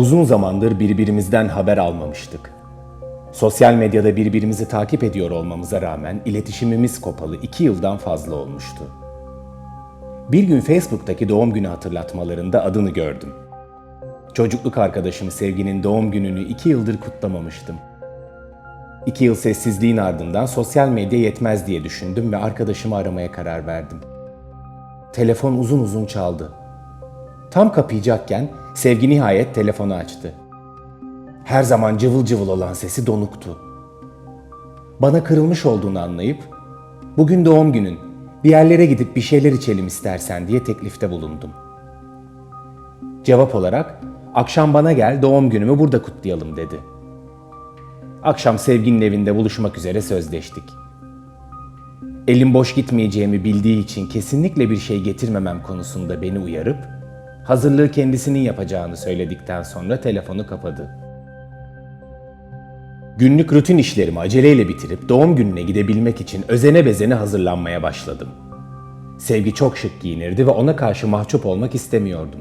Uzun zamandır birbirimizden haber almamıştık. Sosyal medyada birbirimizi takip ediyor olmamıza rağmen iletişimimiz kopalı iki yıldan fazla olmuştu. Bir gün Facebook'taki doğum günü hatırlatmalarında adını gördüm. Çocukluk arkadaşım Sevgi'nin doğum gününü iki yıldır kutlamamıştım. İki yıl sessizliğin ardından sosyal medya yetmez diye düşündüm ve arkadaşımı aramaya karar verdim. Telefon uzun uzun çaldı. Tam kapayacakken Sevgi nihayet telefonu açtı. Her zaman cıvıl cıvıl olan sesi donuktu. Bana kırılmış olduğunu anlayıp, bugün doğum günün, bir yerlere gidip bir şeyler içelim istersen diye teklifte bulundum. Cevap olarak, akşam bana gel doğum günümü burada kutlayalım dedi. Akşam Sevgi'nin evinde buluşmak üzere sözleştik. Elim boş gitmeyeceğimi bildiği için kesinlikle bir şey getirmemem konusunda beni uyarıp, hazırlığı kendisinin yapacağını söyledikten sonra telefonu kapadı. Günlük rutin işlerimi aceleyle bitirip doğum gününe gidebilmek için özene bezene hazırlanmaya başladım. Sevgi çok şık giyinirdi ve ona karşı mahcup olmak istemiyordum.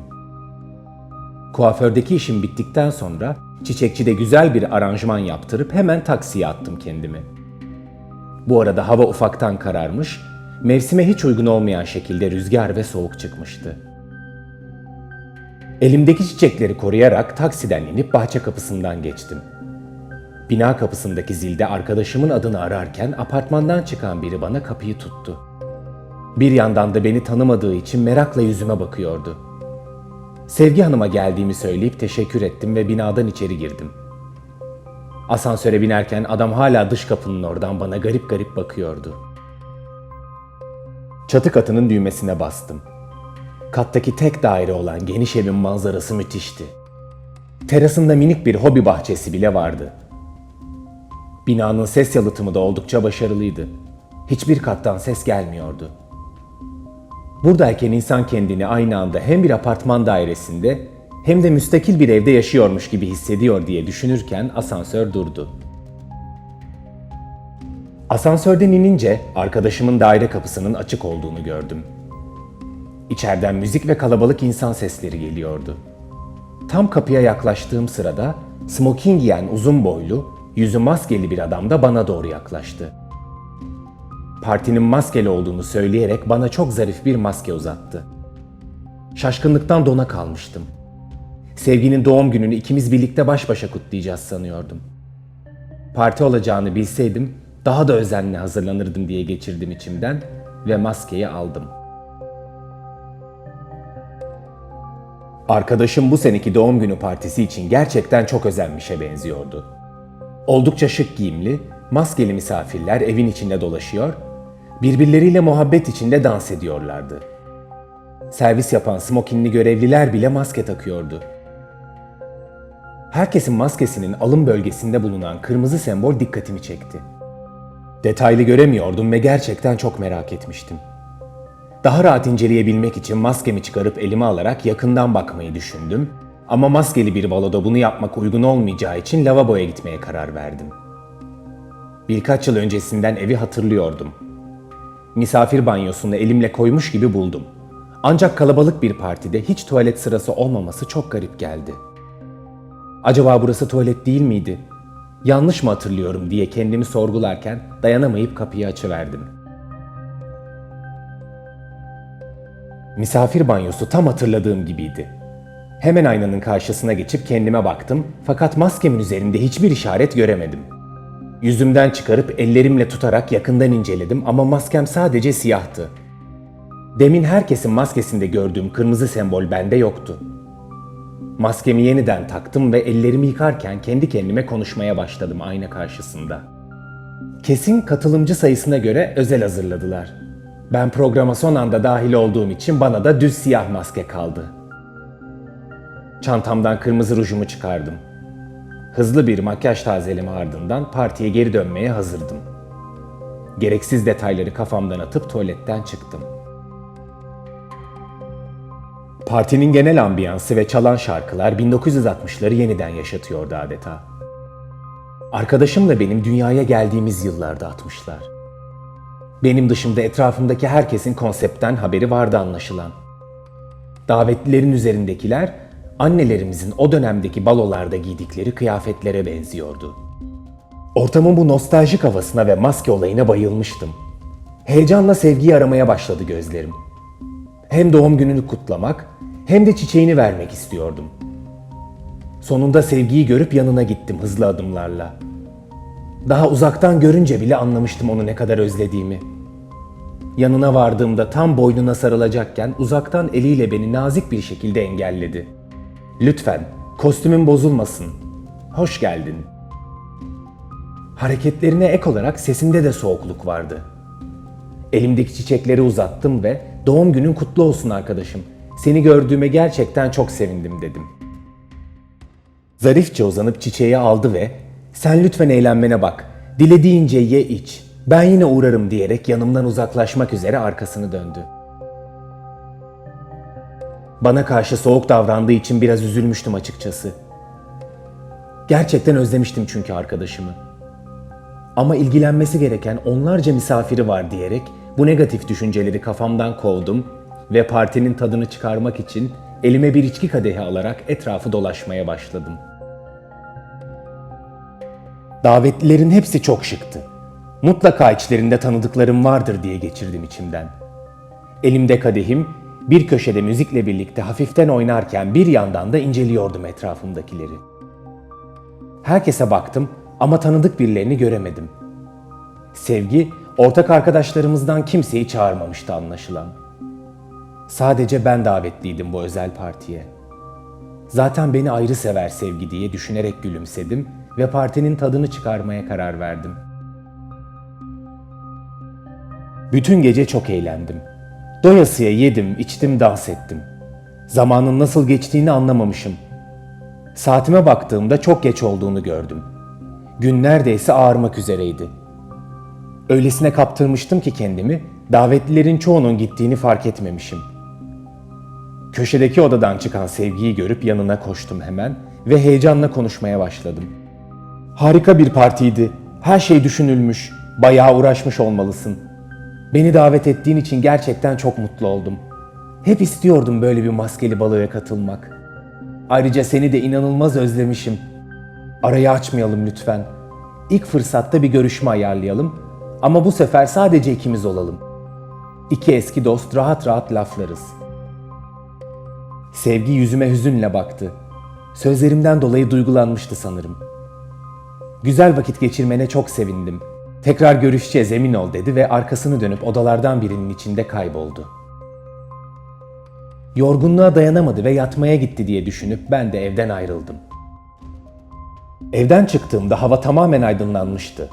Kuafördeki işim bittikten sonra çiçekçide güzel bir aranjman yaptırıp hemen taksiye attım kendimi. Bu arada hava ufaktan kararmış, mevsime hiç uygun olmayan şekilde rüzgar ve soğuk çıkmıştı. Elimdeki çiçekleri koruyarak taksiden inip bahçe kapısından geçtim. Bina kapısındaki zilde arkadaşımın adını ararken apartmandan çıkan biri bana kapıyı tuttu. Bir yandan da beni tanımadığı için merakla yüzüme bakıyordu. Sevgi Hanım'a geldiğimi söyleyip teşekkür ettim ve binadan içeri girdim. Asansöre binerken adam hala dış kapının oradan bana garip garip bakıyordu. Çatı katının düğmesine bastım. Kattaki tek daire olan geniş evin manzarası müthişti. Terasında minik bir hobi bahçesi bile vardı. Binanın ses yalıtımı da oldukça başarılıydı. Hiçbir kattan ses gelmiyordu. Buradayken insan kendini aynı anda hem bir apartman dairesinde hem de müstakil bir evde yaşıyormuş gibi hissediyor diye düşünürken asansör durdu. Asansörden inince arkadaşımın daire kapısının açık olduğunu gördüm. İçeriden müzik ve kalabalık insan sesleri geliyordu. Tam kapıya yaklaştığım sırada smoking giyen uzun boylu, yüzü maskeli bir adam da bana doğru yaklaştı. Partinin maskeli olduğunu söyleyerek bana çok zarif bir maske uzattı. Şaşkınlıktan dona kalmıştım. Sevginin doğum gününü ikimiz birlikte baş başa kutlayacağız sanıyordum. Parti olacağını bilseydim daha da özenle hazırlanırdım diye geçirdim içimden ve maskeyi aldım. Arkadaşım bu seneki doğum günü partisi için gerçekten çok özenmişe benziyordu. Oldukça şık giyimli, maskeli misafirler evin içinde dolaşıyor, birbirleriyle muhabbet içinde dans ediyorlardı. Servis yapan smokinli görevliler bile maske takıyordu. Herkesin maskesinin alın bölgesinde bulunan kırmızı sembol dikkatimi çekti. Detaylı göremiyordum ve gerçekten çok merak etmiştim. Daha rahat inceleyebilmek için maskemi çıkarıp elime alarak yakından bakmayı düşündüm ama maskeli bir baloda bunu yapmak uygun olmayacağı için lavaboya gitmeye karar verdim. Birkaç yıl öncesinden evi hatırlıyordum. Misafir banyosunu elimle koymuş gibi buldum. Ancak kalabalık bir partide hiç tuvalet sırası olmaması çok garip geldi. Acaba burası tuvalet değil miydi? Yanlış mı hatırlıyorum diye kendimi sorgularken dayanamayıp kapıyı açıverdim. Misafir banyosu tam hatırladığım gibiydi. Hemen aynanın karşısına geçip kendime baktım fakat maskemin üzerinde hiçbir işaret göremedim. Yüzümden çıkarıp ellerimle tutarak yakından inceledim ama maskem sadece siyahtı. Demin herkesin maskesinde gördüğüm kırmızı sembol bende yoktu. Maskemi yeniden taktım ve ellerimi yıkarken kendi kendime konuşmaya başladım ayna karşısında. Kesin katılımcı sayısına göre özel hazırladılar. Ben programa son anda dahil olduğum için bana da düz siyah maske kaldı. Çantamdan kırmızı rujumu çıkardım. Hızlı bir makyaj tazeleme ardından partiye geri dönmeye hazırdım. Gereksiz detayları kafamdan atıp tuvaletten çıktım. Partinin genel ambiyansı ve çalan şarkılar 1960'ları yeniden yaşatıyordu adeta. Arkadaşımla benim dünyaya geldiğimiz yıllarda atmışlar. Benim dışımda etrafımdaki herkesin konseptten haberi vardı anlaşılan. Davetlilerin üzerindekiler annelerimizin o dönemdeki balolarda giydikleri kıyafetlere benziyordu. Ortamın bu nostaljik havasına ve maske olayına bayılmıştım. Heyecanla sevgiyi aramaya başladı gözlerim. Hem doğum gününü kutlamak hem de çiçeğini vermek istiyordum. Sonunda sevgiyi görüp yanına gittim hızlı adımlarla. Daha uzaktan görünce bile anlamıştım onu ne kadar özlediğimi. Yanına vardığımda tam boynuna sarılacakken uzaktan eliyle beni nazik bir şekilde engelledi. Lütfen, kostümün bozulmasın. Hoş geldin. Hareketlerine ek olarak sesinde de soğukluk vardı. Elimdeki çiçekleri uzattım ve doğum günün kutlu olsun arkadaşım. Seni gördüğüme gerçekten çok sevindim dedim. Zarifçe uzanıp çiçeği aldı ve sen lütfen eğlenmene bak. Dilediğince ye iç. Ben yine uğrarım diyerek yanımdan uzaklaşmak üzere arkasını döndü. Bana karşı soğuk davrandığı için biraz üzülmüştüm açıkçası. Gerçekten özlemiştim çünkü arkadaşımı. Ama ilgilenmesi gereken onlarca misafiri var diyerek bu negatif düşünceleri kafamdan kovdum ve partinin tadını çıkarmak için elime bir içki kadehi alarak etrafı dolaşmaya başladım. Davetlilerin hepsi çok şıktı. Mutlaka içlerinde tanıdıklarım vardır diye geçirdim içimden. Elimde kadehim, bir köşede müzikle birlikte hafiften oynarken bir yandan da inceliyordum etrafımdakileri. Herkese baktım ama tanıdık birilerini göremedim. Sevgi, ortak arkadaşlarımızdan kimseyi çağırmamıştı anlaşılan. Sadece ben davetliydim bu özel partiye. Zaten beni ayrı sever sevgi diye düşünerek gülümsedim ve partinin tadını çıkarmaya karar verdim. Bütün gece çok eğlendim. Doyasıya yedim, içtim, dans ettim. Zamanın nasıl geçtiğini anlamamışım. Saatime baktığımda çok geç olduğunu gördüm. Gün neredeyse ağarmak üzereydi. Öylesine kaptırmıştım ki kendimi, davetlilerin çoğunun gittiğini fark etmemişim. Köşedeki odadan çıkan sevgiyi görüp yanına koştum hemen ve heyecanla konuşmaya başladım. Harika bir partiydi. Her şey düşünülmüş. Bayağı uğraşmış olmalısın. Beni davet ettiğin için gerçekten çok mutlu oldum. Hep istiyordum böyle bir maskeli baloya katılmak. Ayrıca seni de inanılmaz özlemişim. Arayı açmayalım lütfen. İlk fırsatta bir görüşme ayarlayalım ama bu sefer sadece ikimiz olalım. İki eski dost rahat rahat laflarız. Sevgi yüzüme hüzünle baktı. Sözlerimden dolayı duygulanmıştı sanırım. Güzel vakit geçirmene çok sevindim. Tekrar görüşeceğiz emin ol dedi ve arkasını dönüp odalardan birinin içinde kayboldu. Yorgunluğa dayanamadı ve yatmaya gitti diye düşünüp ben de evden ayrıldım. Evden çıktığımda hava tamamen aydınlanmıştı.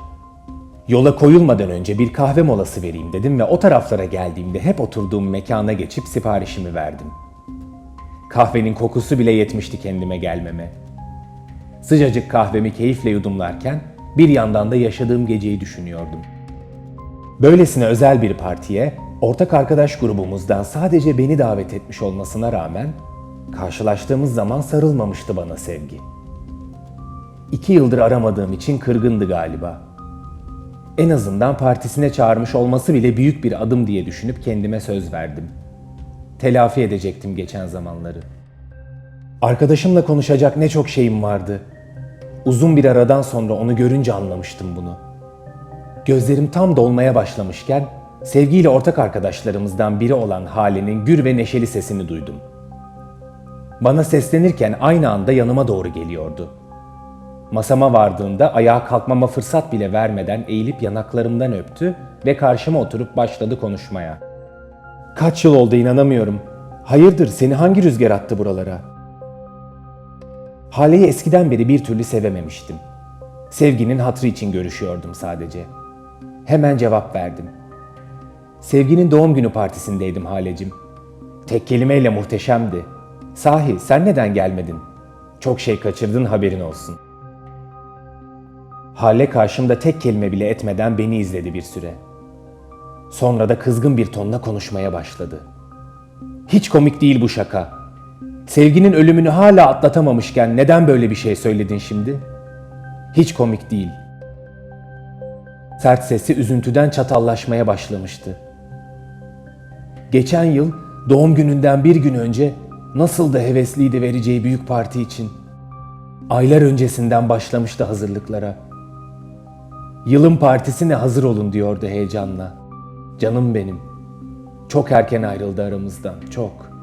Yola koyulmadan önce bir kahve molası vereyim dedim ve o taraflara geldiğimde hep oturduğum mekana geçip siparişimi verdim. Kahvenin kokusu bile yetmişti kendime gelmeme. Sıcacık kahvemi keyifle yudumlarken bir yandan da yaşadığım geceyi düşünüyordum. Böylesine özel bir partiye ortak arkadaş grubumuzdan sadece beni davet etmiş olmasına rağmen karşılaştığımız zaman sarılmamıştı bana sevgi. İki yıldır aramadığım için kırgındı galiba. En azından partisine çağırmış olması bile büyük bir adım diye düşünüp kendime söz verdim. Telafi edecektim geçen zamanları. Arkadaşımla konuşacak ne çok şeyim vardı. Uzun bir aradan sonra onu görünce anlamıştım bunu. Gözlerim tam dolmaya başlamışken sevgiyle ortak arkadaşlarımızdan biri olan Hale'nin gür ve neşeli sesini duydum. Bana seslenirken aynı anda yanıma doğru geliyordu. Masama vardığında ayağa kalkmama fırsat bile vermeden eğilip yanaklarımdan öptü ve karşıma oturup başladı konuşmaya. Kaç yıl oldu inanamıyorum. Hayırdır seni hangi rüzgar attı buralara? Hale'yi eskiden beri bir türlü sevememiştim. Sevginin hatrı için görüşüyordum sadece. Hemen cevap verdim. Sevginin doğum günü partisindeydim Halecim. Tek kelimeyle muhteşemdi. Sahi sen neden gelmedin? Çok şey kaçırdın haberin olsun. Hale karşımda tek kelime bile etmeden beni izledi bir süre. Sonra da kızgın bir tonla konuşmaya başladı. Hiç komik değil bu şaka. Sevginin ölümünü hala atlatamamışken neden böyle bir şey söyledin şimdi? Hiç komik değil. Sert sesi üzüntüden çatallaşmaya başlamıştı. Geçen yıl doğum gününden bir gün önce Nasıl da hevesliydi vereceği büyük parti için. Aylar öncesinden başlamıştı hazırlıklara. Yılın partisine hazır olun diyordu heyecanla. Canım benim. Çok erken ayrıldı aramızdan, çok.